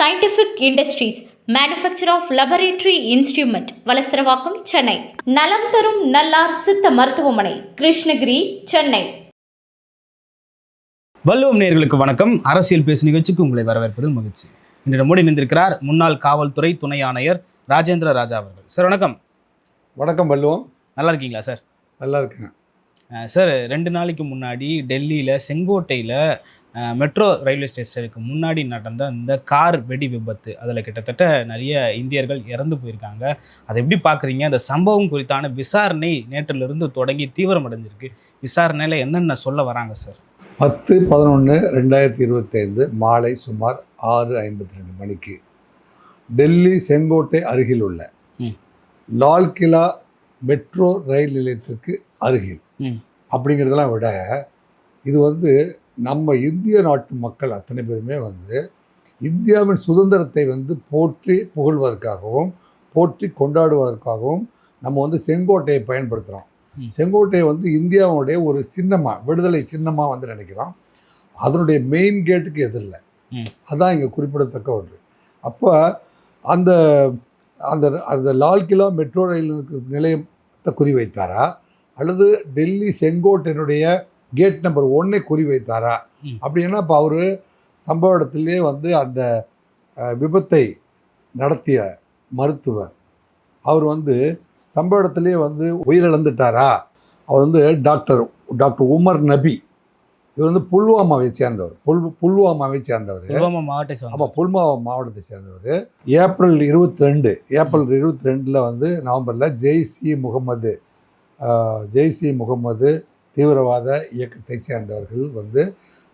Scientific industries manufacture of laboratory instrument Valasaravakkam Chennai. நலம் தரும் நல்லார் சித்த மருத்துவமனை கிருஷ்ணகிரி சென்னை. வள்ளுவம் நேயர்களுக்கு வணக்கம். அரசியல் பேசு நிகழ்ச்சிக்கு உங்களை வரவேற்பதில் மகிழ்ச்சி. இன்று நம்மோடு இணைந்திருக்கிறார் முன்னாள் காவல்துறை துணை ஆணையர் ராஜேந்திர ராஜா அவர்கள். சார் வணக்கம். வணக்கம் வள்ளுவம். நல்லா இருக்கீங்களா சார்? நல்லா இருக்குங்க. சார் ரெண்டு நாளைக்கு முன்னாடி டெல்லியில் செங்கோட்டையில் மெட்ரோ ரயில்வே ஸ்டேஷனுக்கு முன்னாடி நடந்த இந்த கார் வெடி விபத்து அதில் கிட்டத்தட்ட நிறைய இந்தியர்கள் இறந்து போயிருக்காங்க. அதை எப்படி பார்க்குறீங்க அந்த சம்பவம் குறித்தான விசாரணை நேற்றிலிருந்து தொடங்கி தீவிரமடைஞ்சிருக்கு. விசாரணையில் என்னென்ன சொல்ல வராங்க சார்? பத்து பதினொன்று ரெண்டாயிரத்தி இருபத்தைந்து மாலை சுமார் ஆறு ஐம்பத்தி ரெண்டு மணிக்கு டெல்லி செங்கோட்டை அருகில் உள்ள ம். லால் கிலா மெட்ரோ ரயில் நிலையத்திற்கு அருகில். ம். அப்படிங்கிறதெல்லாம் விட இது வந்து நம்ம இந்திய நாட்டு மக்கள் அத்தனை பேருமே வந்து இந்தியாவின் சுதந்திரத்தை வந்து போற்றி புகழ்வதற்காகவும் போற்றி கொண்டாடுவதற்காகவும் நம்ம வந்து செங்கோட்டையை பயன்படுத்துகிறோம். செங்கோட்டையை வந்து இந்தியாவுடைய ஒரு சின்னமாக விடுதலை சின்னமாக வந்து நினைக்கிறோம். அதனுடைய மெயின் கேட்டுக்கு எதிரில் ம். அதான் இங்கே குறிப்பிடத்தக்க ஒன்று. அப்போ அந்த அந்த அந்த லால் கிலா மெட்ரோ ரயில் நிலையத்தை குறிவைத்தாரா? அல்லது டெல்லி செங்கோட்டையினுடைய கேட் நம்பர் ஒன்னை குறிவைத்தாரா? ம். அப்படின்னா இப்போ அவர் சம்பவ இடத்திலே வந்து அந்த விபத்தை நடத்திய மருத்துவர். அவர் வந்து சம்பவ இடத்திலே வந்து உயிரிழந்துட்டாரா? அவர் வந்து டாக்டர் டாக்டர் உமர் நபி. இவர் வந்து புல்வாமாவை சேர்ந்தவர். புல் புல்வாமாவை சேர்ந்தவர். புல்வாமா மாவட்ட சார் ஆமாம் புல்வாமா மாவட்டத்தை சேர்ந்தவர். ஏப்ரல் இருபத்தி ரெண்டு ஏப்ரல் இருபத்தி ரெண்டில் வந்து நவம்பரில் ஜெய்சி முகமது ஜெய்சி முகமது தீவிரவாத இயக்கத்தை சேர்ந்தவர்கள் வந்து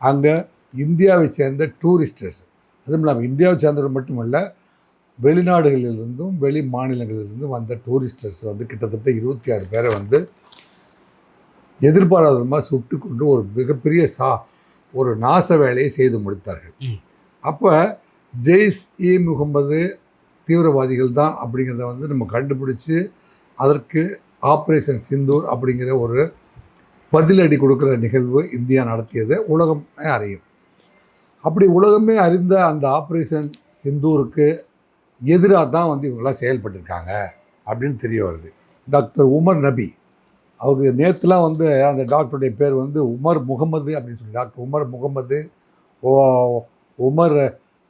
அங்கே இந்தியாவை சேர்ந்த டூரிஸ்டர்ஸ் அதுவும் இல்லாமல் இந்தியாவை சேர்ந்தவர்கள் மட்டுமல்ல வெளிநாடுகளிலிருந்தும் வெளி மாநிலங்களிலிருந்தும் வந்த டூரிஸ்டர்ஸ் வந்து கிட்டத்தட்ட இருபத்தி ஆறு பேரை வந்து எதிர்பாராத விதமாக சுட்டு கொண்டு ஒரு மிகப்பெரிய சா ஒரு நாச வேலையை செய்து முடித்தார்கள். அப்போ ஜெய்ஸ் இ முகமது தீவிரவாதிகள் தான் அப்படிங்கிறத வந்து நம்ம கண்டுபிடிச்சு அதற்கு ஆப்ரேஷன் சிந்தூர் அப்படிங்கிற ஒரு பதிலடி கொடுக்குற நிகழ்வு இந்தியா நடத்தியது உலகமே அறியும். அப்படி உலகமே அறிந்த அந்த ஆப்ரேஷன் சிந்தூருக்கு எதிராக தான் வந்து இவங்களாம் செயல்பட்டிருக்காங்க அப்படின்னு தெரிய வருது. டாக்டர் உமர் நபி அவருக்கு நேற்றுலாம் வந்து அந்த டாக்டருடைய பேர் வந்து உமர் முகமது அப்படின்னு சொல்லி டாக்டர் உமர் முகமது ஓ உமர்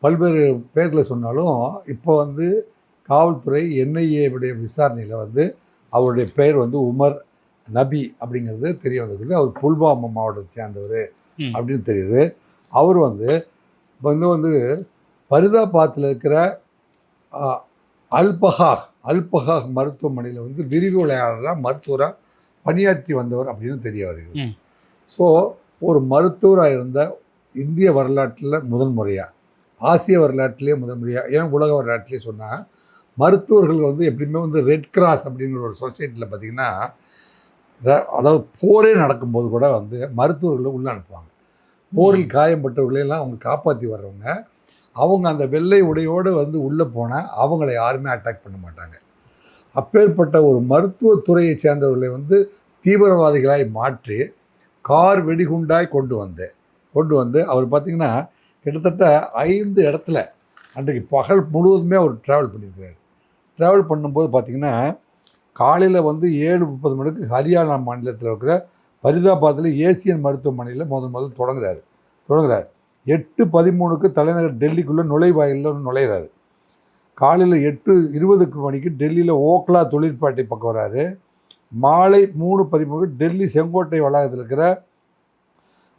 பல்வேறு பேரில் சொன்னாலும் இப்போ வந்து காவல்துறை என்ஐஏவுடைய விசாரணையில் வந்து அவருடைய பெயர் வந்து உமர் நபி அப்படிங்கிறது தெரிய வந்திருக்கு அவர் புல்வாமா மாவட்டத்தை சேர்ந்தவர். அப்படின்னு தெரியுது அவர் வந்து இப்போ வந்து வந்து பரிதாபாத்தில் இருக்கிற அல்பஹாக் அல்பஹாக் மருத்துவமனையில் வந்து விரிவுரையாளராக மருத்துவராக பணியாற்றி வந்தவர் அப்படின்னு தெரிய வருகிறது. ஸோ ஒரு மருத்துவராக இருந்த இந்திய வரலாற்றில் முதல் முறையாக ஆசிய வரலாற்றிலே முதல் முறையாக ஏன் உலக வரலாற்றிலே சொன்னால் மருத்துவர்கள் வந்து எப்படியுமே வந்து ரெட் கிராஸ் அப்படிங்கிற ஒரு சொசைட்டியில் பார்த்திங்கன்னா அதாவது போரே நடக்கும்போது கூட வந்து மருத்துவர்களை உள்ள அனுப்புவாங்க. போரில் காயம்பட்டவர்களையெல்லாம் அவங்க காப்பாற்றி வர்றவங்க. அவங்க அந்த வெள்ளை உடையோடு வந்து உள்ளே போனால் அவங்கள யாருமே அட்டாக் பண்ண மாட்டாங்க. அப்பேற்பட்ட ஒரு மருத்துவத்துறையை சேர்ந்தவர்களை வந்து தீவிரவாதிகளாய் மாற்றி கார் வெடிகுண்டாய் கொண்டு வந்து கொண்டு வந்து அவர் பார்த்திங்கன்னா கிட்டத்தட்ட ஐந்து இடத்துல அன்றைக்கு பகல் முழுவதுமே அவர் ட்ராவல் பண்ணியிருக்கிறார். ட்ராவல் பண்ணும்போது பார்த்திங்கன்னா காலையில் வந்து ஏழு முப்பது மணிக்கு ஹரியானா மாநிலத்தில் இருக்கிற ஃபரிதாபாத்தில் ஏசியன் மருத்துவமனையில் முதல் முதல் தொடங்குறாரு. தொடங்குறாரு. எட்டு பதிமூணுக்கு தலைநகர் டெல்லிக்குள்ளே நுழைவாயிலில் நுழையிறாரு. காலையில் எட்டு இருபதுக்கு மணிக்கு டெல்லியில் ஓக்லா தொழிற்பாட்டை பக்கம் வராரு. மாலை மூணு பதிமூணுக்கு டெல்லி செங்கோட்டை வளாகத்தில் இருக்கிற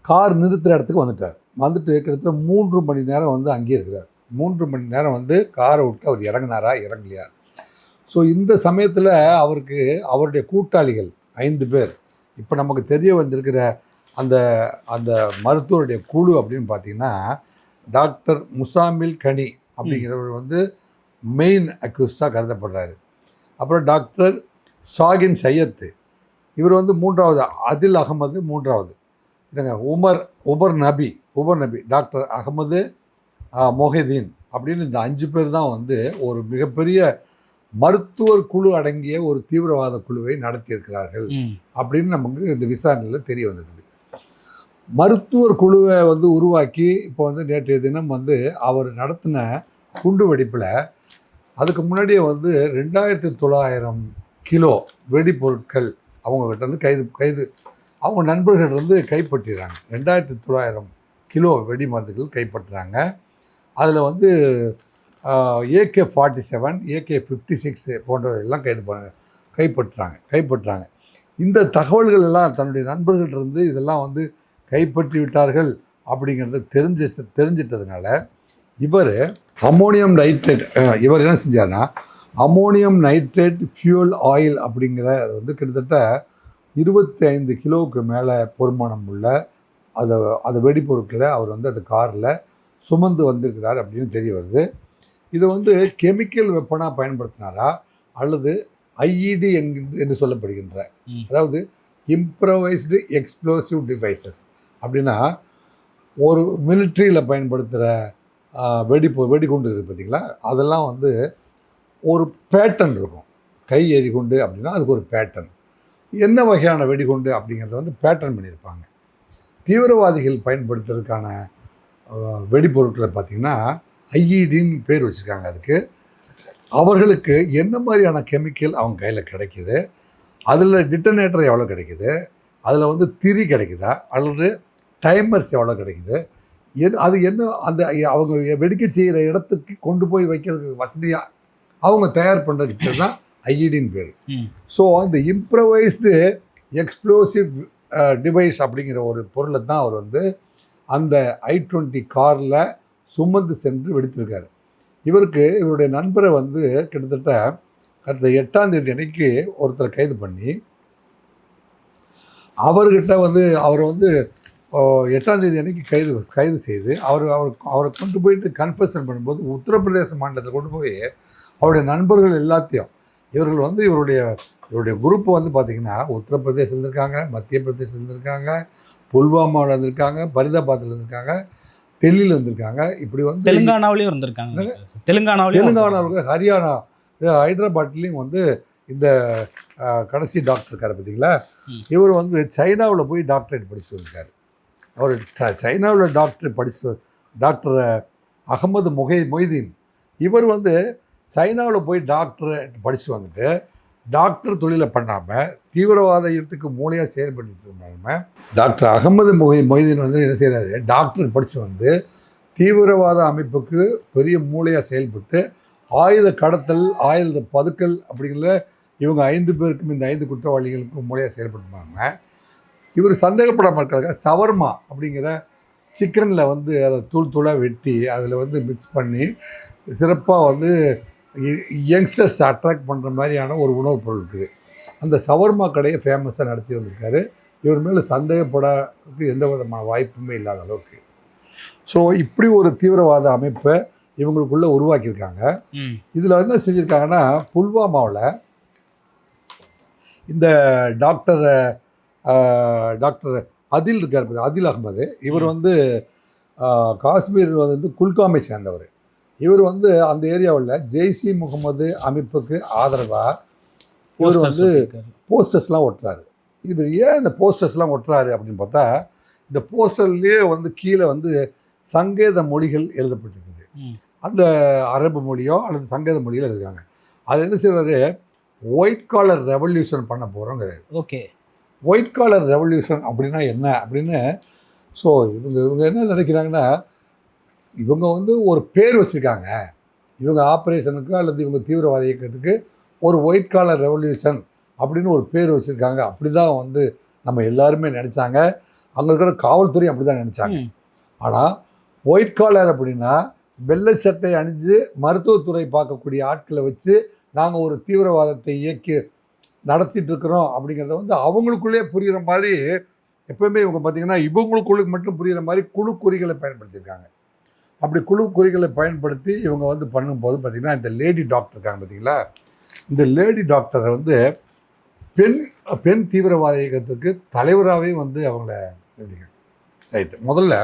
கார் நிறுத்துகிற இடத்துக்கு வந்துட்டார். வந்துட்டு கிட்டத்தட்ட மூன்று மணி நேரம் வந்து அங்கேயே இருக்கிறார். மூன்று மணி நேரம் வந்து காரை விட்டு அவர் இறங்குனாரா இறங்கலையா? ஸோ இந்த சமயத்தில் அவருக்கு அவருடைய கூட்டாளிகள் ஐந்து பேர். இப்போ நமக்கு தெரிய வந்திருக்கிற அந்த அந்த மருத்துவருடைய குழு அப்படின்னு பார்த்தீங்கன்னா டாக்டர் முசாமில் கனி அப்படிங்கிறவர் வந்து மெயின் அக்யூஸ்டாக கருதப்படுறாரு. அப்புறம் டாக்டர் ஷாகின் சையத்து இவர் வந்து மூன்றாவது அதில் அகமது மூன்றாவது. இல்லைங்க Umar Uber Nabi Uber Nabi doctor Ahmed Mohideen அப்படின்னு இந்த அஞ்சு பேர் தான் வந்து ஒரு மிகப்பெரிய மருத்துவர் குழு அடங்கிய ஒரு தீவிரவாத குழுவை நடத்தியிருக்கிறார்கள் அப்படின்னு நமக்கு இந்த விசாரணையில் தெரிய வந்திருக்குது. மருத்துவர் குழுவை வந்து உருவாக்கி இப்போ வந்து நேற்றைய தினம் வந்து அவர் நடத்தின குண்டு வெடிப்பில் அதுக்கு முன்னாடியே வந்து ரெண்டாயிரத்தி தொள்ளாயிரம் கிலோ வெடிப்பொருட்கள் அவங்கக்கிட்ட இருந்து கைது கைது அவங்க நண்பர்கள் வந்து கைப்பற்றிடுறாங்க. ரெண்டாயிரத்தி தொள்ளாயிரம் கிலோ வெடி மருந்துகள் கைப்பற்றுறாங்க. அதில் வந்து AK forty seven AK fifty six போன்றவையெல்லாம் கைது பண்ண கைப்பற்றுறாங்க கைப்பற்றுறாங்க. இந்த தகவல்கள் எல்லாம் தன்னுடைய நண்பர்கள்டிருந்து இதெல்லாம் வந்து கைப்பற்றி விட்டார்கள் அப்படிங்கிறத தெரிஞ்சு தெரிஞ்சிட்டதுனால இவர் அமோனியம் நைட்ரேட் இவர் என்ன செஞ்சார்னா அமோனியம் நைட்ரேட் ஃபியூல் ஆயில் அப்படிங்கிற அது வந்து கிட்டத்தட்ட இருபத்தி ஐந்து கிலோவுக்கு மேலே பொறுமானம் உள்ள அதை அந்த வெடிப்பொருட்களை அவர் வந்து அந்த காரில் சுமந்து வந்திருக்கிறார் அப்படின்னு தெரிய வருது. இது வந்து கெமிக்கல் வெப்பனாக பயன்படுத்தினாரா? அல்லது ஐஇடி என்று சொல்லப்படுகின்ற. அதாவது இம்ப்ரவைஸ்டு எக்ஸ்ப்ளோசிவ் டிவைசஸ் அப்படின்னா ஒரு மிலிட்ரியில் பயன்படுத்துகிற வெடி வெடிகுண்டு இருக்குது பார்த்தீங்களா அதெல்லாம் வந்து ஒரு பேட்டர்ன் இருக்கும். கை எறிகுண்டு அப்படின்னா அதுக்கு ஒரு பேட்டர்ன் என்ன வகையான வெடிகுண்டு அப்படிங்கிறத வந்து பேட்டர்ன் பண்ணியிருப்பாங்க. தீவிரவாதிகள் பயன்படுத்துறதுக்கான வெடிப்பொருட்களை பார்த்திங்கன்னா ஐஇடின்னு பேர் வச்சுருக்காங்க அதுக்கு. அவர்களுக்கு என்ன மாதிரியான கெமிக்கல் அவங்க கையில் கிடைக்குது? அதில் டிட்டனேட்டர் எவ்வளோ கிடைக்குது? அதில் வந்து திரி கிடைக்குதா? அல்லது டைமர்ஸ் எவ்வளோ கிடைக்குது? எது அது என்ன அந்த அவங்க வெடிக்க செய்கிற இடத்துக்கு கொண்டு போய் வைக்கிறதுக்கு வசதியாக அவங்க தயார் பண்ணுறதுக்கு தான் ஐஇடின்னு பேர். ஸோ இந்த இம்ப்ரவைஸ்டு எக்ஸ்ப்ளோசிவ் டிவைஸ் அப்படிங்கிற ஒரு பொருளை தான் அவர் வந்து அந்த ஐ டுவெண்ட்டி காரில் சுமந்து சென்று வெடித்திருக்கார். இவருக்கு இவருடைய நண்பரை வந்து கிட்டத்தட்ட கடந்த எட்டாம் தேதி அன்னைக்கு ஒருத்தரை கைது பண்ணி அவர்கிட்ட வந்து அவர் வந்து எட்டாம் தேதி அன்னைக்கு கைது கைது செய்து அவர் அவர் அவரை கொண்டு போயிட்டு கன்ஃபர்ஷன் பண்ணும்போது உத்தரப்பிரதேச மாநிலத்தில் கொண்டு போய் அவருடைய நண்பர்கள் எல்லாத்தையும் இவர்கள் வந்து இவருடைய இவருடைய குரூப்பு வந்து பார்த்திங்கன்னா உத்தரப்பிரதேசம் இருந்திருக்காங்க மத்திய பிரதேசம் இருந்திருக்காங்க புல்வாமாவில் இருந்திருக்காங்க பரிதாபாத்தில் இருந்திருக்காங்க டெல்லியில் இருந்திருக்காங்க. இப்படி வந்து தெலுங்கானாவிலையும் இருந்திருக்காங்க. தெலுங்கானாவிலையும் தெலுங்கானாவில் ஹரியானா ஹைதராபாத்லேயும் வந்து இந்த கடைசி டாக்டர் இருக்கார் பார்த்தீங்களா. இவர் வந்து சைனாவில் போய் டாக்டரேட் படிச்சுட்டு வந்திருக்காரு. அவர் சைனாவில் டாக்டர் படிச்சுட்டு டாக்டர் அகமது முகை மொய்தீன். இவர் வந்து சைனாவில் போய் டாக்டரேட் படிச்சுட்டு வந்துட்டு டாக்டர் தொழிலை பண்ணாமல் தீவிரவாத தீவிரவாதத்துக்கு மூளையாக செயல்பட்டு இருந்தாலுமே டாக்டர் அகமது மொஹி மொய்தீன் வந்து என்ன செய்கிறாரு டாக்டர் படித்து வந்து தீவிரவாத அமைப்புக்கு பெரிய மூளையாக செயல்பட்டு ஆயுத கடத்தல் ஆயுத பதுக்கல் அப்படிங்கிற இவங்க ஐந்து பேருக்கும் இந்த ஐந்து குற்றவாளிகளுக்கும் மூளையாக செயல்பட்டுருந்தாங்க. இவர் சந்தேகப்படாமல் இருக்காங்க சவர்மா அப்படிங்கிற சிக்கனில் வந்து அதை தூள் தூளாக வெட்டி அதில் வந்து மிக்ஸ் பண்ணி சிறப்பாக வந்து யங்ஸ்டர்ஸ் அட்ராக்ட் பண்ணுற மாதிரியான ஒரு உணவுப் பொருள் இருக்குது. அந்த சவர்மா கடையை ஃபேமஸாக நடத்தி வந்திருக்காரு. இவர் மேலே சந்தேகப்படறதுக்கு எந்த விதமான வாய்ப்புமே இல்லாத அளவுக்கு. ஸோ இப்படி ஒரு தீவிரவாத அமைப்பை இவங்களுக்குள்ளே உருவாக்கியிருக்காங்க. இதில் என்ன செஞ்சுருக்காங்கன்னா புல்வாமாவில் இந்த டாக்டர் டாக்டர் அதில் இருக்கார் அதில் அகமது. இவர். வந்து காஷ்மீர் வந்து குல்காமை சேர்ந்தவர். இவர் வந்து அந்த ஏரியாவில் ஜெய்சி முகமது அமைப்புக்கு ஆதரவாக இவர் வந்து. போஸ்டர்ஸ்லாம் ஒட்டுறாரு. இது ஏன் இந்த போஸ்டர்ஸ்லாம் ஒட்டுறாரு அப்படின்னு பார்த்தா இந்த போஸ்டர்லேயே வந்து கீழே வந்து சங்கேத மொழிகள் எழுதப்பட்டிருக்குது. அந்த அரபு மொழியோ அல்லது சங்கேத மொழியோ எழுதுறாங்க அது என்ன செய்வாரு ஒயிட் காலர் ரெவல்யூஷன் பண்ண போகிறோங்கிறாரு ஓகே. ஒயிட் காலர் ரெவல்யூஷன் அப்படின்னா என்ன? அப்படின்னு ஸோ இவங்க இவங்க என்ன நினைக்கிறாங்கன்னா இவங்க வந்து ஒரு பேர் வச்சுருக்காங்க. இவங்க ஆப்ரேஷனுக்கு அல்லது இவங்க தீவிரவாத இயக்கத்துக்கு ஒரு ஒயிட் காலர் ரெவல்யூஷன் அப்படின்னு ஒரு பேர் வச்சுருக்காங்க. அப்படி தான் வந்து நம்ம எல்லாருமே நினச்சாங்க. அங்கே இருக்கிற காவல்துறை அப்படி தான் நினச்சாங்க. ஆனால் ஒயிட் காலர் அப்படின்னா வெள்ளை சட்டை அணிஞ்சு மருத்துவத்துறை பார்க்கக்கூடிய ஆட்களை வச்சு நாங்கள் ஒரு தீவிரவாதத்தை இயக்கி நடத்திட்டு இருக்கிறோம் அப்படிங்கிறத வந்து அவங்களுக்குள்ளே புரிகிற மாதிரி எப்பவுமே இவங்க பார்த்தீங்கன்னா இவங்களுக்குள்ளுக்கு மட்டும் புரிகிற மாதிரி குழு குறிகளை பயன்படுத்தியிருக்காங்க. அப்படி குழு குறிகளை பயன்படுத்தி இவங்க வந்து பண்ணும்போது பார்த்திங்கன்னா இந்த லேடி டாக்டர் இருக்காங்க பார்த்தீங்களா? இந்த லேடி டாக்டரை வந்து பெண் பெண் தீவிரவாத இயக்கத்துக்கு தலைவராகவே வந்து அவங்கள ரைட்டு முதல்ல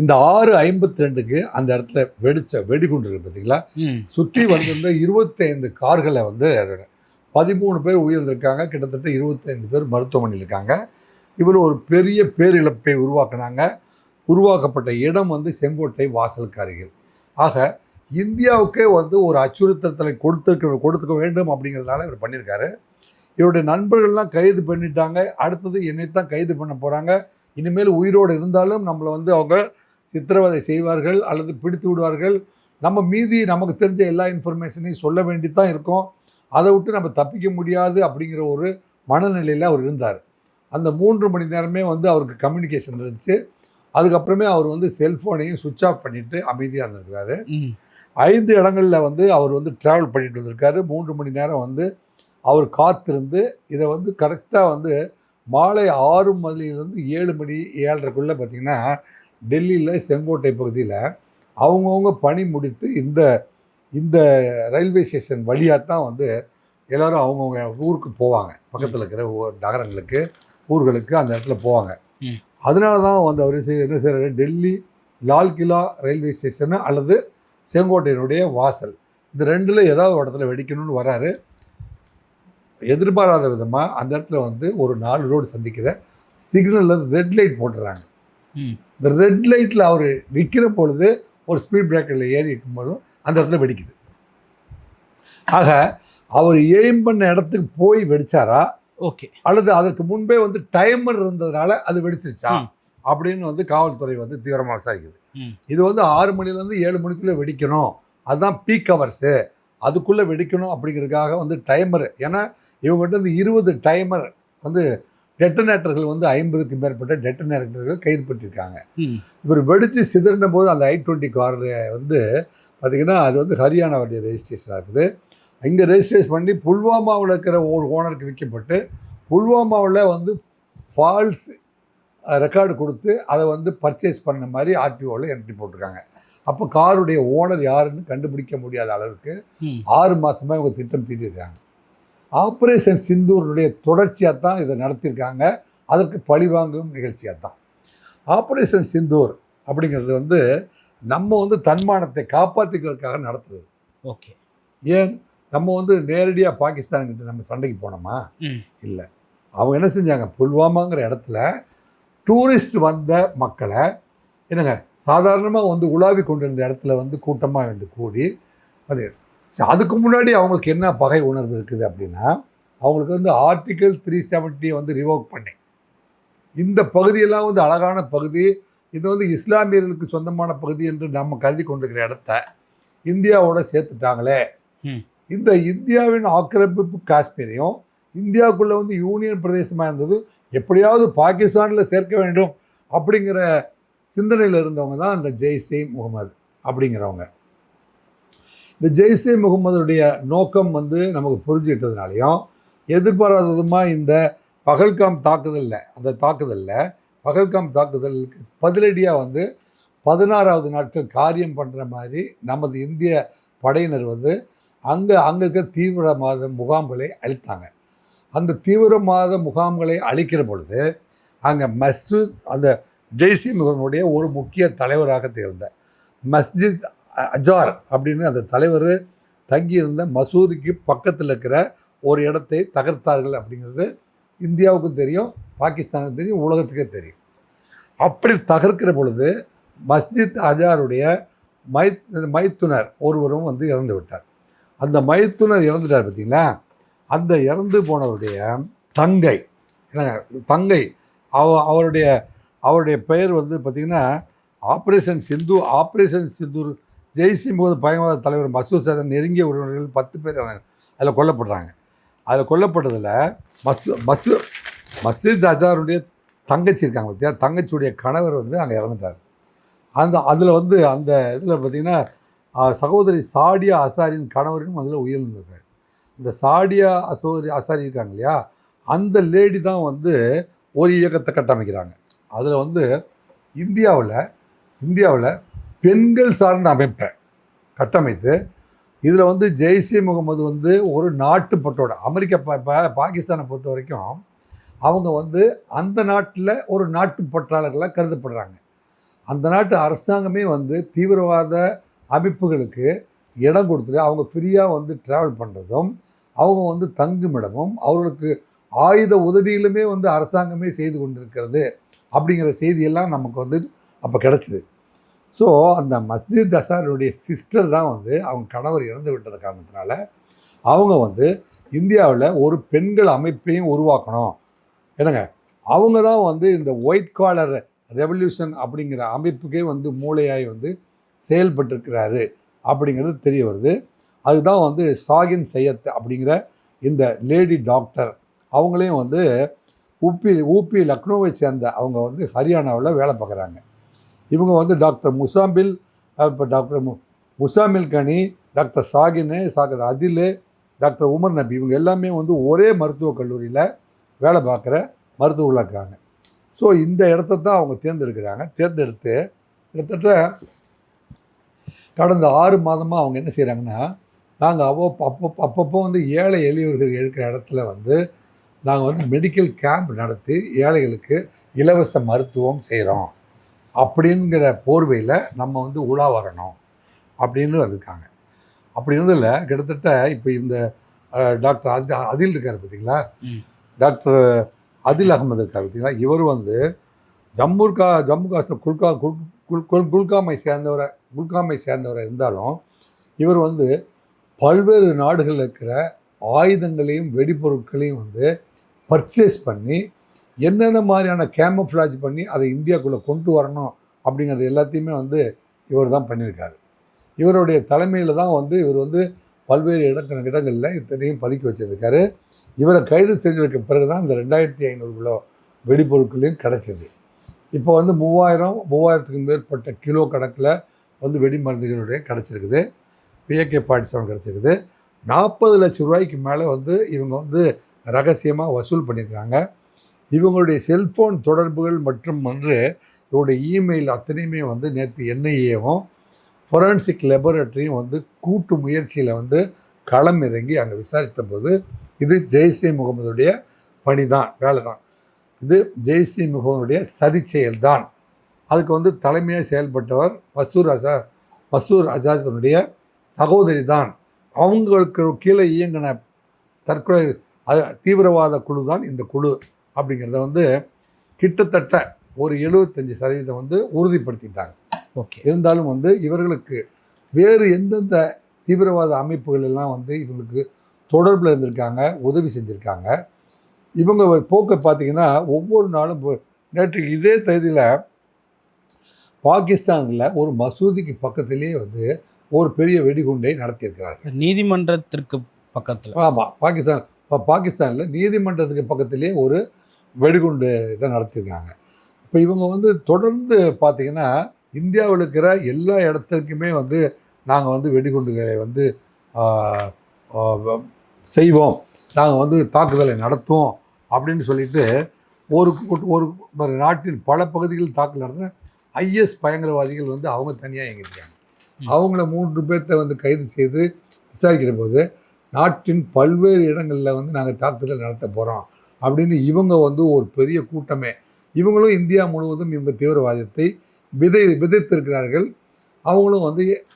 இந்த ஆறு ஐம்பத்தி ரெண்டுக்கு அந்த இடத்துல வெடிச்ச வெடிகுண்டு இருக்கு பார்த்தீங்களா. சுற்றி வந்திருந்த இருபத்தைந்து கார்களை வந்து அதோட பதிமூணு பேர் உயிரிழந்திருக்காங்க. கிட்டத்தட்ட இருபத்தைந்து பேர் மருத்துவமனையில் இருக்காங்க. இவர் ஒரு பெரிய பேரிழப்பை உருவாக்குனாங்க. உருவாக்கப்பட்ட இடம் வந்து செங்கோட்டை வாசலுக்கு அருகில். ஆக இந்தியாவுக்கே வந்து ஒரு அச்சுறுத்தலை கொடுத்துருக்க கொடுத்துக்க வேண்டும் அப்படிங்கிறதுனால இவர் பண்ணியிருக்காரு. இவருடைய நண்பர்கள்லாம் கைது பண்ணிட்டாங்க. அடுத்தது என்னைத்தான் கைது பண்ண போகிறாங்க இனிமேல் உயிரோடு இருந்தாலும் நம்மளை வந்து அவங்க சித்திரவதை செய்வார்கள் அல்லது பிடித்து விடுவார்கள். நம்ம மீதி நமக்கு தெரிஞ்ச எல்லா இன்ஃபர்மேஷனையும் சொல்ல வேண்டி தான் இருக்கும். அதை விட்டு நம்ம தப்பிக்க முடியாது அப்படிங்கிற ஒரு மனநிலையில் அவர் இருந்தார். அந்த மூன்று மணி நேரமே வந்து அவருக்கு கம்யூனிகேஷன் இருந்துச்சு. அதுக்கப்புறமே அவர் வந்து செல்ஃபோனையும் சுவிட்ச் ஆஃப் பண்ணிட்டு அமைதியாக இருந்திருக்காரு. ம். ஐந்து இடங்களில் வந்து அவர் வந்து ட்ராவல் பண்ணிட்டு வந்திருக்காரு. மூன்று மணி நேரம் வந்து அவர் காத்திருந்து இதை வந்து கரெக்டாக வந்து மாலை ஆறு மணிலேருந்து ஏழு மணி ஏழரைக்குள்ளே பார்த்தீங்கன்னா டெல்லியில் செங்கோட்டை பகுதியில் அவங்கவுங்க பணி முடித்து இந்த இந்த ரயில்வே ஸ்டேஷன் வழியாக தான் வந்து எல்லோரும் அவங்கவுங்க ஊருக்கு போவாங்க. பக்கத்தில் இருக்கிற ஊர் நகரங்களுக்கு ஊர்களுக்கு அந்த இடத்துல போவாங்க. அதனால தான் வந்து அவர் செய்ய என்ன செய்கிறாரு டெல்லி லால் கிலா ரயில்வே ஸ்டேஷனு அல்லது செங்கோட்டையினுடைய வாசல். இந்த ரெண்டில் ஏதாவது ஒரு இடத்துல வெடிக்கணும்னு வராரு. எதிர்பாராத விதமாக அந்த இடத்துல வந்து ஒரு நாலு ரோடு சந்திக்கிற சிக்னலில் ரெட் லைட் போட்டுறாங்க. இந்த ரெட் லைட்டில் அவர் நிற்கிற பொழுது ஒரு ஸ்பீட் பிரேக்கரில் ஏறி இருக்கும்போதும் அந்த இடத்துல வெடிக்குது. ஆக அவர் எய்ம் பண்ண இடத்துக்கு போய் வெடிச்சாரா? ஓகே. அல்லது அதற்கு முன்பே வந்து டைமர் இருந்ததுனால அது வெடிச்சிருச்சா. அப்படின்னு வந்து காவல்துறை வந்து தீவிரமாக விசாரிக்குது. இது வந்து ஆறு மணிலேருந்து ஏழு மணிக்குள்ளே வெடிக்கணும். அதுதான் பீக் ஹவர்ஸு அதுக்குள்ளே வெடிக்கணும் அப்படிங்கிறதுக்காக வந்து டைமர் ஏன்னா இவங்ககிட்ட வந்து இருபது டைமர் வந்து டெட்டனேட்டர்கள் வந்து ஐம்பதுக்கு மேற்பட்ட டெட்டனேட்டர்கள் கைது பண்ணியிருக்காங்க இவர் வெடித்து சிதறின போது அந்த ஐ டுவெண்ட்டி கார் வந்து பார்த்திங்கன்னா அது வந்து ஹரியானாவுடைய ரெஜிஸ்ட்ரேஷனாக இருக்குது இங்கே ரெஜிஸ்ட்ரேஷன் பண்ணி புல்வாமாவில் இருக்கிற ஒரு ஓனருக்கு விற்கப்பட்டு புல்வாமாவில் வந்து ஃபால்ஸ் ரெக்கார்டு கொடுத்து அதை வந்து பர்ச்சேஸ் பண்ண மாதிரி ஆர்டிஓவில் என்ட்ரி போட்டிருக்காங்க. அப்போ காருடைய ஓனர் யாருன்னு கண்டுபிடிக்க முடியாத அளவுக்கு ஆறு மாதமாக இவங்க திட்டம் தீட்டியிருக்காங்க ஆப்ரேஷன் சிந்தூருடைய தொடர்ச்சியாக தான் இதை நடத்தியிருக்காங்க. அதற்கு பழிவாங்கும் நிகழ்ச்சியாக தான் ஆப்ரேஷன் சிந்தூர் அப்படிங்கிறது வந்து நம்ம வந்து தன்மானத்தை காப்பாற்றிக்கிறதுக்காக நடத்துறது. ஓகே. ஏன்? நம்ம வந்து நேரடியாக பாகிஸ்தான்கிட்ட நம்ம சண்டைக்கு போனோமா. இல்லை அவங்க என்ன செஞ்சாங்க புல்வாமாங்கிற இடத்துல டூரிஸ்ட் வந்த மக்களை என்னங்க சாதாரணமாக வந்து உலாவி கொண்டிருந்த இடத்துல வந்து கூட்டமாக வந்து கூடி அது அதுக்கு முன்னாடி அவங்களுக்கு என்ன பகை உணர்வு இருக்குது அப்படின்னா அவங்களுக்கு வந்து ஆர்டிகல் த்ரீ செவன்ட்டியை வந்து ரிவோக் பண்ணி இந்த பகுதியெல்லாம் வந்து அழகான பகுதி இது வந்து இஸ்லாமியர்களுக்கு சொந்தமான பகுதி என்று நம்ம கருதி கொண்டிருக்கிற இடத்த இந்தியாவோட சேர்த்துட்டாங்களே. இந்த இந்தியாவின் ஆக்கிரமிப்பு காஷ்மீரையும் இந்தியாவுக்குள்ளே வந்து யூனியன் பிரதேசமாக இருந்தது எப்படியாவது பாகிஸ்தானில் சேர்க்க வேண்டும் அப்படிங்கிற சிந்தனையில் இருந்தவங்க தான் இந்த ஜெய்சே முகமது அப்படிங்கிறவங்க. இந்த ஜெய்சே முகமதுடைய நோக்கம் வந்து நமக்கு புரிஞ்சுக்கிட்டதுனாலையும் எதிர்பாராத விதமாக இந்த பகல்காம் தாக்குதலில் அந்த தாக்குதலில் பகல்காம் தாக்குதலுக்கு பதிலடியாக வந்து பதினாறாவது நாட்கள் காரியம் பண்ணுற மாதிரி நமது இந்திய படையினர் வந்து அங்கே அங்கே இருக்க தீவிரவாத முகாம்களை அழித்தாங்க. அந்த தீவிரவாத முகாம்களை அழிக்கிற பொழுது அங்கே மஸ்ஜித் அந்த ஜெய்சி முகனுடைய ஒரு முக்கிய தலைவராக திகழ்ந்த மஸ்ஜித் அஜார் அப்படின்னு அந்த தலைவர் தங்கியிருந்த மசூதிக்கு பக்கத்தில் இருக்கிற ஒரு இடத்தை தகர்த்தார்கள் அப்படிங்கிறது இந்தியாவுக்கும் தெரியும் பாகிஸ்தானுக்கும் தெரியும் உலகத்துக்கே தெரியும். அப்படி தகர்க்கிற பொழுது மஸ்ஜித் அஜாருடைய மை மைத்துனர் ஒருவரும் வந்து இறந்து விட்டார் அந்த மைத்துனர் இறந்துட்டார் பார்த்தீங்களா? அந்த இறந்து போனவருடைய தங்கை தங்கை அவ அவருடைய அவருடைய பெயர் வந்து பார்த்திங்கன்னா ஆப்ரேஷன் சிந்து ஆப்ரேஷன் சிந்தூர் ஜெய்சி போது பயங்கரவாத தலைவர் மசூத் சதன் நெருங்கிய உறவினர்கள் பத்து பேர் அதில் கொல்லப்படுறாங்க. அதில் கொல்லப்பட்டதில் மசு மசு மசூத் அஜாருடைய தங்கச்சி இருக்காங்க பார்த்தியா தங்கச்சியுடைய கணவர் வந்து அங்கே இறந்துட்டார். அந்த அதில் வந்து அந்த இதில் பார்த்திங்கன்னா சகோதரி சாடியா அசாரின் கணவரின் அதில் உயிர்ந்திருக்காரு இந்த சாடியா அசோரி அசாரி இருக்காங்க இல்லையா? அந்த லேடி தான் வந்து ஒரு இயக்கத்தை கட்டமைக்கிறாங்க. அதில் வந்து இந்தியாவில் இந்தியாவில் பெண்கள் சார்ந்த அமைப்பை கட்டமைத்து இதில் வந்து ஜெய்ஷே முகமது வந்து ஒரு நாட்டுப்பட்டோட அமெரிக்கா பா பாகிஸ்தானை பொறுத்த வரைக்கும் அவங்க வந்து அந்த நாட்டில் ஒரு நாட்டுப்பற்றாளர்களாக கருதப்படுறாங்க. அந்த நாட்டு அரசாங்கமே வந்து தீவிரவாத அமைப்புகளுக்கு இடம் கொடுத்துட்டு அவங்க ஃப்ரீயாக வந்து ட்ராவல் பண்ணுறதும் அவங்க வந்து தங்குமிடமும் அவர்களுக்கு ஆயுத உதவிகளுமே வந்து அரசாங்கமே செய்து கொண்டிருக்கிறது அப்படிங்கிற செய்தியெல்லாம் நமக்கு வந்து அப்போ கிடச்சிது. ஸோ அந்த மஸ்ஜித் அசாருடைய சிஸ்டர் தான் வந்து அவங்க கணவர் இறந்து விட்டது காரணத்தினால அவங்க வந்து இந்தியாவில் ஒரு பெண்கள் அமைப்பையும் உருவாக்கணும். என்னங்க? அவங்க தான் வந்து இந்த ஒயிட் காலர் ரெவல்யூஷன் அப்படிங்கிற அமைப்புக்கே வந்து மூளையாய் வந்து செயல்பட்டிருக்கிறாரு அப்படிங்கிறது தெரிய வருது. அதுதான் வந்து சாகின் சையத் அப்படிங்கிற இந்த லேடி டாக்டர். அவங்களையும் வந்து ஊபி ஊபி லக்னோவை சேர்ந்த அவங்க வந்து ஹரியானாவில் வேலை பார்க்குறாங்க. இவங்க வந்து டாக்டர் முசாம்பில் இப்போ டாக்டர் மு முசாமில் கனி டாக்டர் சாகினு சாகர் அதில் டாக்டர் உமர் நபி இவங்க எல்லாமே வந்து ஒரே மருத்துவக் கல்லூரியில் வேலை பார்க்குற மருத்துவர்களாக இருக்காங்க. ஸோ இந்த இடத்த தான் அவங்க தேர்ந்தெடுக்கிறாங்க. தேர்ந்தெடுத்து கிட்டத்தட்ட கடந்த ஆறு மாதமாக அவங்க என்ன செய்கிறாங்கன்னா நாங்கள் அவ்வளோ அப்பப்போ அப்பப்போ வந்து ஏழை எளியவர்கள் இருக்கிற இடத்துல வந்து நாங்கள் வந்து மெடிக்கல் கேம்ப் நடத்தி ஏழைகளுக்கு இலவச மருத்துவம் செய்கிறோம் அப்படிங்கிற போர்வையில் நம்ம வந்து உலா வரணும் அப்படின்னு வந்திருக்காங்க அப்படி இருந்ததில்ல கிட்டத்தட்ட இப்போ இந்த டாக்டர் அதி அதில் இருக்கார் பார்த்தீங்களா. டாக்டர் அதில் அகமது இருக்கார் பார்த்தீங்களா இவர் வந்து ஜம்மு கா ஜம்மு காஷ்மீர் குல்கா குல் குல் குல் குல்காமை சேர்ந்தவரை குல்காமை சேர்ந்தவரை இருந்தாலும் இவர் வந்து பல்வேறு நாடுகளில் இருக்கிற ஆயுதங்களையும் வெடிபொருட்களையும் வந்து பர்ச்சேஸ் பண்ணி என்னென்ன மாதிரியான கேமஃப்ளாஜ் பண்ணி அதை இந்தியாக்குள்ளே கொண்டு வரணும் அப்படிங்கிறது எல்லாத்தையுமே வந்து இவர் தான் பண்ணியிருக்காரு. இவருடைய தலைமையில் தான் வந்து இவர் வந்து பல்வேறு இடங்கள் இடங்களில் இத்தனையும் பதுக்கி வச்சுருக்காரு. இவரை கைது செஞ்சதுக்கு பிறகு தான் இந்த ரெண்டாயிரத்தி ஐநூறு கிலோ வெடிபொருட்களையும் கிடச்சிது. இப்போ வந்து மூவாயிரம் மூவாயிரத்துக்கு மேற்பட்ட கிலோ கணக்கில் வந்து வெடி மருந்துகளுடைய கிடச்சிருக்குது. பிஏகே ஃபார்ட்டி செவன் கிடச்சிருக்குது. நாற்பது லட்ச ரூபாய்க்கு மேலே வந்து இவங்க வந்து ரகசியமாக வசூல் பண்ணியிருக்காங்க. இவங்களுடைய செல்ஃபோன் தொடர்புகள் மற்றும் வந்து இவருடைய இமெயில் அத்தனையுமே வந்து நேற்று என்ஐஏவும் ஃபொரன்சிக் லெபரட்டரியும் வந்து கூட்டு முயற்சியில் வந்து களம் இறங்கி அங்கே விசாரித்த போது இது ஜெய்ஷே முகமதுடைய பணி தான் வேலை தான் இது ஜெய்ஷே முகமதுடைய சதி செயல்தான். அதுக்கு வந்து தலைமையாக செயல்பட்டவர் மசூர் அசா மசூர் அஜாதனுடைய சகோதரி தான் அவங்களுக்கு கீழே இயங்கின தற்கொலை தீவிரவாத குழு தான் இந்த குழு அப்படிங்கிறத வந்து கிட்டத்தட்ட ஒரு எழுபத்தஞ்சி சதவீதம் வந்து உறுதிப்படுத்திட்டாங்க. ஓகே. இருந்தாலும் வந்து இவர்களுக்கு வேறு எந்தெந்த தீவிரவாத அமைப்புகள் எல்லாம் வந்து இவங்களுக்கு தொடர்பில் இருந்திருக்காங்க உதவி செஞ்சுருக்காங்க இவங்க போக்கை பார்த்தீங்கன்னா ஒவ்வொரு நாளும் நேற்று இதே தேதியில் பாகிஸ்தானில் ஒரு மசூதிக்கு பக்கத்திலேயே வந்து ஒரு பெரிய வெடிகுண்டை நடத்தியிருக்கிறார்கள். நீதிமன்றத்திற்கு பக்கத்தில். ஆமாம் பாகிஸ்தான் இப்போ பாகிஸ்தானில் நீதிமன்றத்துக்கு பக்கத்திலேயே ஒரு வெடிகுண்டு இதை நடத்தியிருக்காங்க. இப்போ இவங்க வந்து தொடர்ந்து பார்த்தீங்கன்னா இந்தியாவில் இருக்கிற எல்லா இடத்துக்குமே வந்து நாங்கள் வந்து வெடிகுண்டுகளை வந்து செய்வோம். நாங்கள் வந்து தாக்குதலை நடத்துவோம். அப்படின்னு சொல்லிட்டு ஒரு ஒரு நாட்டின் பல பகுதிகளில் தாக்குதல் நடத்தின ஐஎஸ் பயங்கரவாதிகள் வந்து அவங்க தனியாக இயங்கியிருக்காங்க. ம். அவங்கள மூன்று பேர்த்த வந்து கைது செய்து விசாரிக்கிற போது நாட்டின் பல்வேறு இடங்களில் வந்து நாங்கள் தாக்குதல் நடத்த போகிறோம் அப்படின்னு இவங்க வந்து ஒரு பெரிய கூட்டமே. இவங்களும் இந்தியா முழுவதும் இவங்க தீவிரவாதத்தை விதை விதைத்திருக்கிறார்கள். அவங்களும் வந்து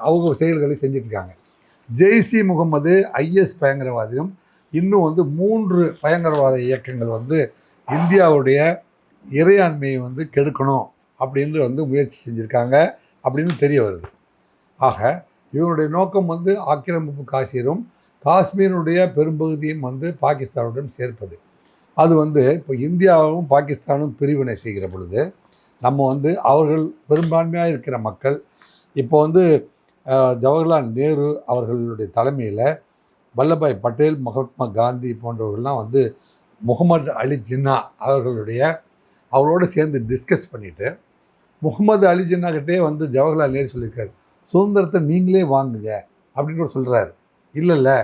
அவங்க செயல்களை செஞ்சிட்ருக்காங்க ஜெய்சி முகமது ஐஎஸ் பயங்கரவாதியும் இன்னும் வந்து மூன்று பயங்கரவாத இயக்கங்கள் வந்து இந்தியாவுடைய இறையாண்மையை வந்து கெடுக்கணும் அப்படின்னு வந்து முயற்சி செஞ்சுருக்காங்க அப்படின்னு தெரிய வருது. ஆக இவருடைய நோக்கம் வந்து ஆக்கிரமிப்பு காஷ்மீரும் காஷ்மீருடைய பெரும்பகுதியும் வந்து பாகிஸ்தானுடன் சேர்ப்பது. அது வந்து இப்போ இந்தியாவும் பாகிஸ்தானும் பிரிவினை செய்கிற பொழுது நம்ம வந்து அவர்கள் பெரும்பான்மையாக இருக்கிற மக்கள் இப்போ வந்து ஜவஹர்லால் நேரு அவர்களுடைய தலைமையில் வல்லபாய் பட்டேல் மகாத்மா காந்தி போன்றவர்கள்லாம் வந்து முகமது அலி ஜின்னா அவர்களுடைய அவரோட சேர்ந்து டிஸ்கஸ் பண்ணிவிட்டு முகமது அலி ஜின்னாகிட்டே வந்து ஜவஹர்லால் நேரு சொல்லியிருக்காரு சுதந்திரத்தை நீங்களே வாங்குங்க அப்படின்னு கூட சொல்கிறாரு இல்லை இல்லை.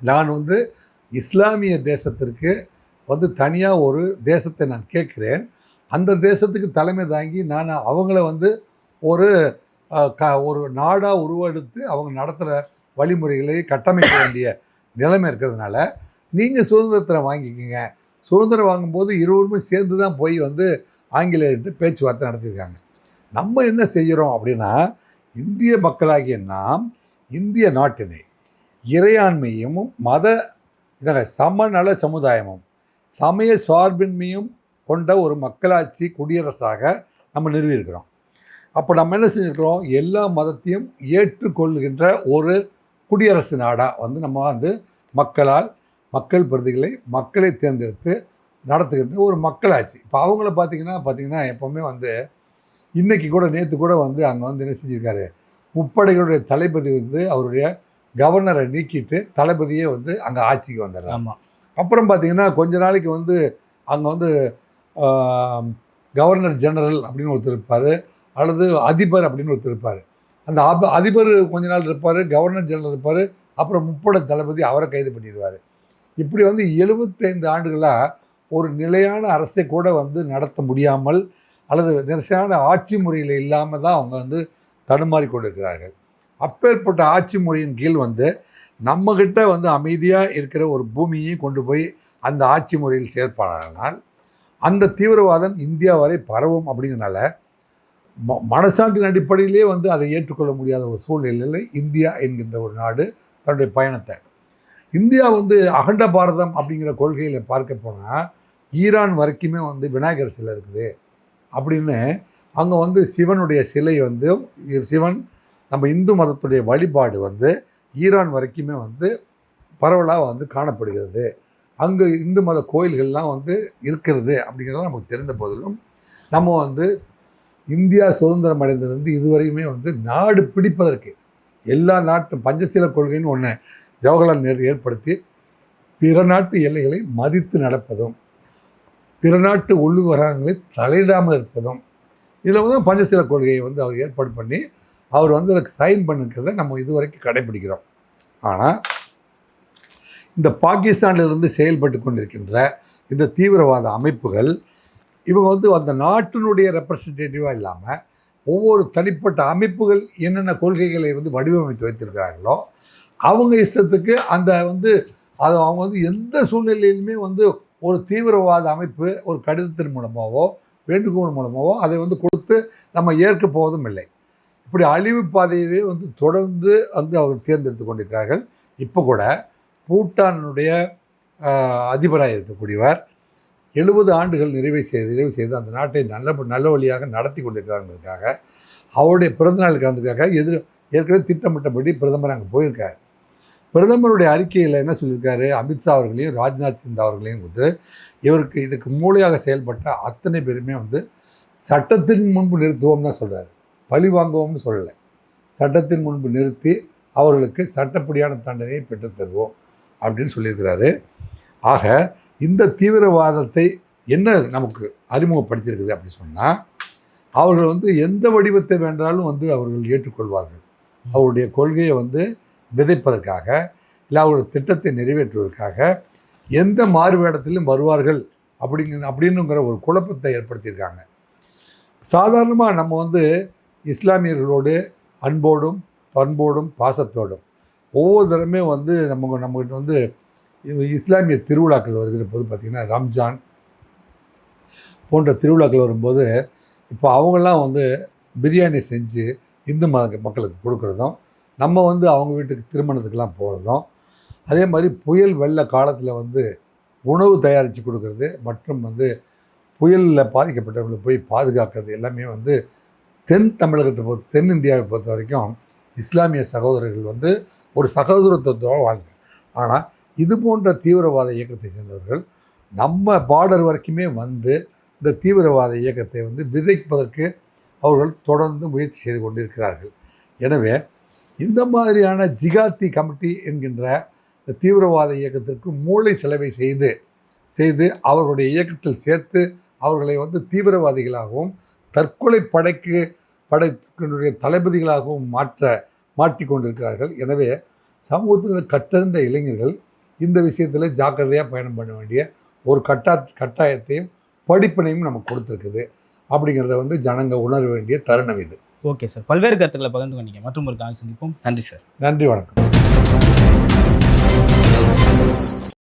நான் வந்து இஸ்லாமிய தேசத்திற்கு வந்து தனியாக ஒரு தேசத்தை நான் கேட்குறேன். அந்த தேசத்துக்கு தலைமை தாங்கி நான் அவங்கள வந்து ஒரு க ஒரு நாடாக உருவெடுத்து அவங்க நடத்துகிற வழிமுறைகளை கட்டமைக்க வேண்டிய நிலைமை இருக்கிறதுனால நீங்கள் சுதந்திரத்தை வாங்கிக்கோங்க. சுதந்திரம் வாங்கும்போது இருவருமே சேர்ந்து தான் போய் வந்து ஆங்கிலேயர்கிட்ட பேச்சுவார்த்தை நடத்தியிருக்காங்க. நம்ம என்ன செய்கிறோம் அப்படின்னா இந்திய மக்களாகிய நாம் இந்திய நாட்டினை இறையாண்மையும் மத சமநல சமுதாயமும் சமய சார்பின்மையும் கொண்ட ஒரு மக்களாட்சி குடியரசாக நம்ம நிறுவியிருக்கிறோம். அப்போ நம்ம என்ன செஞ்சுருக்கிறோம்? எல்லா மதத்தையும் ஏற்றுக்கொள்கின்ற ஒரு குடியரசு நாடாக வந்து நம்ம வந்து மக்களால் மக்கள் பிரதிகளை மக்களை தேர்ந்தெடுத்து நடத்துகின்ற ஒரு மக்களாட்சி. இப்போ அவங்கள பார்த்தீங்கன்னா பார்த்தீங்கன்னா எப்போவுமே வந்து இன்னைக்கு கூட நேற்று கூட வந்து அங்கே வந்து என்ன செஞ்சிருக்காரு? முப்படைகளுடைய தளபதி வந்து அவருடைய கவர்னரை நீக்கிட்டு தளபதியே வந்து அங்கே ஆட்சிக்கு வந்துடுறாங்க ஆமா. அப்புறம் பார்த்தீங்கன்னா கொஞ்ச நாளைக்கு வந்து அங்கே வந்து கவர்னர் ஜெனரல் அப்படின்னு ஒருத்தர் இருப்பார். அல்லது அதிபர் அப்படின்னு ஒருத்தர் இருப்பார். அந்த அப அதிபர் கொஞ்ச நாள் இருப்பார் கவர்னர் ஜெனரல் இருப்பார் அப்புறம் முப்படை தளபதி அவரை கைது பண்ணிடுவார். இப்படி வந்து எழுபத்தைந்து ஆண்டுகளாக ஒரு நிலையான அரசை கூட வந்து நடத்த முடியாமல் அல்லது நிலையான ஆட்சி முறையில் இல்லாமல் தான் அவங்க வந்து தடுமாறி கொண்டிருக்கிறார்கள். அப்பேற்பட்ட ஆட்சி முறையின் கீழ் வந்து நம்மக்கிட்ட வந்து அமைதியாக இருக்கிற ஒரு பூமியை கொண்டு போய் அந்த ஆட்சி முறையில் சேர்ப்பானால் அந்த தீவிரவாதம் இந்தியா வரை பரவும் அப்படிங்கிறனால ம மனசாட்டின் அடிப்படையிலே வந்து அதை ஏற்றுக்கொள்ள முடியாத ஒரு சூழ்நிலையில் இந்தியா என்கின்ற ஒரு நாடு தன்னுடைய பயணத்தை. இந்தியா வந்து அகண்ட பாரதம் அப்படிங்கிற கொள்கையில் பார்க்க போனால் ஈரான் வரைக்குமே வந்து விநாயகர் சிலை இருக்குது. அப்படின்னு அங்கே வந்து சிவனுடைய சிலை வந்து சிவன் நம்ம இந்து மதத்துடைய வழிபாடு வந்து ஈரான் வரைக்குமே வந்து பரவலாக வந்து காணப்படுகிறது. அங்கே இந்து மத கோயில்கள்லாம் வந்து இருக்கிறது அப்படிங்கிறது நமக்கு தெரிந்த போதிலும் நம்ம வந்து இந்தியா சுதந்திரம் அடைந்ததுலேருந்து இதுவரையுமே வந்து நாடு பிடிப்பதற்கு எல்லா நாட்டு பஞ்சசீல கொள்கைன்னு ஒன்று ஜவஹர்லால் நேரு ஏற்படுத்தி பிற நாட்டு எல்லைகளை மதித்து நடப்பதும் பிற நாட்டு உள்ளுவரங்களை தலையிடாமல் இருப்பதும் இதில் வந்து பஞ்சசீல கொள்கையை வந்து அவர் ஏற்பாடு பண்ணி அவர் வந்து அதுக்கு சைன் பண்ணுக்கிறத நம்ம இதுவரைக்கும் கடைபிடிக்கிறோம். ஆனால் இந்த பாகிஸ்தானில் இருந்து செயல்பட்டு கொண்டிருக்கின்ற இந்த தீவிரவாத அமைப்புகள் இவங்க வந்து அந்த நாட்டினுடைய ரெப்ரசன்டேட்டிவாக இல்லாமல் ஒவ்வொரு தனிப்பட்ட அமைப்புகள் என்னென்ன கொள்கைகளை வந்து வடிவமைத்து வைத்திருக்கிறார்களோ அவங்க இஷ்டத்துக்கு அந்த வந்து அது அவங்க வந்து எந்த சூழ்நிலையிலுமே வந்து ஒரு தீவிரவாத அமைப்பு ஒரு கடிதத்தின் மூலமாகவோ வேண்டுகோள் மூலமாகவோ அதை வந்து கொடுத்து நம்ம ஏற்க போவதும் இல்லை. இப்படி அழிவு பாதையவே வந்து தொடர்ந்து வந்து அவர் தேர்ந்தெடுத்து கொண்டிருக்கிறார்கள். இப்போ கூட பூட்டானுடைய அதிபராக இருக்கக்கூடியவர் எழுபது ஆண்டுகள் நிறைவை செய்து நிறைவு செய்து அந்த நாட்டை நல்ல நல்ல வழியாக நடத்தி கொண்டிருக்கிறாங்கிறதுக்காக அவருடைய பிறந்தநாள் கலந்துக்காக எதிர் ஏற்கனவே திட்டமிட்டபடி பிரதமர் அங்கே போயிருக்கார். பிரதமருடைய அறிக்கையில் என்ன சொல்லியிருக்காரு? அமித்ஷா அவர்களையும் ராஜ்நாத் சிங் அவர்களையும் வந்து இவருக்கு இதுக்கு மூளையாக செயல்பட்ட அத்தனை பேருமே வந்து சட்டத்தின் முன்பு நிறுத்துவோம் தான் சொல்கிறார் பழி வாங்குவோம்னு சொல்லலை. சட்டத்தின் முன்பு நிறுத்தி அவர்களுக்கு சட்டப்படியான தண்டனையை பெற்றுத்தருவோம் அப்படின்னு சொல்லியிருக்கிறாரு. ஆக இந்த தீவிரவாதத்தை என்ன நமக்கு அறிமுகப்படுத்தியிருக்குது அப்படி சொன்னால் அவர்கள் வந்து எந்த வடிவத்தை வேண்டாலும் வந்து அவர்கள் ஏற்றுக்கொள்வார்கள். அவருடைய கொள்கையை வந்து விதைப்பதற்காக இல்லை அவருடைய திட்டத்தை நிறைவேற்றுவதற்காக எந்த மாறுவேடத்திலும் வருவார்கள் அப்படிங்கிற அப்படின்னுங்கிற ஒரு குழப்பத்தை ஏற்படுத்தியிருக்காங்க. சாதாரணமாக நம்ம வந்து இஸ்லாமியர்களோடு அன்போடும் பண்போடும் பாசத்தோடும் ஒவ்வொரு தடமே வந்து நம்ம நம்மகிட்ட வந்து இஸ்லாமிய திருவிழாக்கள் வருகிற போது பார்த்திங்கன்னா ரம்ஜான் போன்ற திருவிழாக்கள் வரும்போது இப்போ அவங்கெல்லாம் வந்து பிரியாணி செஞ்சு இந்து மத மக்களுக்கு கொடுக்குறதும் நம்ம வந்து அவங்க வீட்டுக்கு திருமணத்துக்கெல்லாம் போகிறதும் அதே மாதிரி புயல் வெள்ள காலத்தில் வந்து உணவு தயாரித்து கொடுக்கறது மற்றும் வந்து புயலில் பாதிக்கப்பட்டவங்களை போய் பாதுகாக்கிறது எல்லாமே வந்து தென் தமிழகத்தை பொறுத்த தென்னிந்தியாவை பொறுத்த வரைக்கும் இஸ்லாமிய சகோதரர்கள் வந்து ஒரு சகோதரத்துவத்தோடு வாழ்க்கை ஆனால் இது போன்ற தீவிரவாத இயக்கத்தை சேர்ந்தவர்கள் நம்ம பார்டர் வரைக்குமே வந்து இந்த தீவிரவாத இயக்கத்தை வந்து விதைப்பதற்கு அவர்கள் தொடர்ந்து முயற்சி செய்து கொண்டிருக்கிறார்கள். எனவே இந்த மாதிரியான ஜிகாத்தி கமிட்டி என்கின்ற இந்த தீவிரவாத இயக்கத்திற்கு மூளை செலவை செய்து செய்து அவர்களுடைய இயக்கத்தில் சேர்த்து அவர்களை வந்து தீவிரவாதிகளாகவும் தற்கொலை படைக்கு படைக்கினுடைய தளபதிகளாகவும் மாற்ற மாட்டிக்கொண்டிருக்கிறார்கள் எனவே சமூகத்தில் கற்றறிந்த இளைஞர்கள் இந்த விஷயத்தில் ஜாக்கிரதையாக பயணம் பண்ண வேண்டிய ஒரு கட்டா கட்டாயத்தையும் படிப்பினையும் நமக்கு கொடுத்துருக்குது. அப்படிங்கிறத வந்து ஜனங்க உணர வேண்டிய தருணம் இது. Okay sir. பல்வேறு கருத்துக்களை பகிர்ந்து கொண்டீங்க மற்றும் ஒரு கால் சந்திப்போம். நன்றி சார். நன்றி வணக்கம்.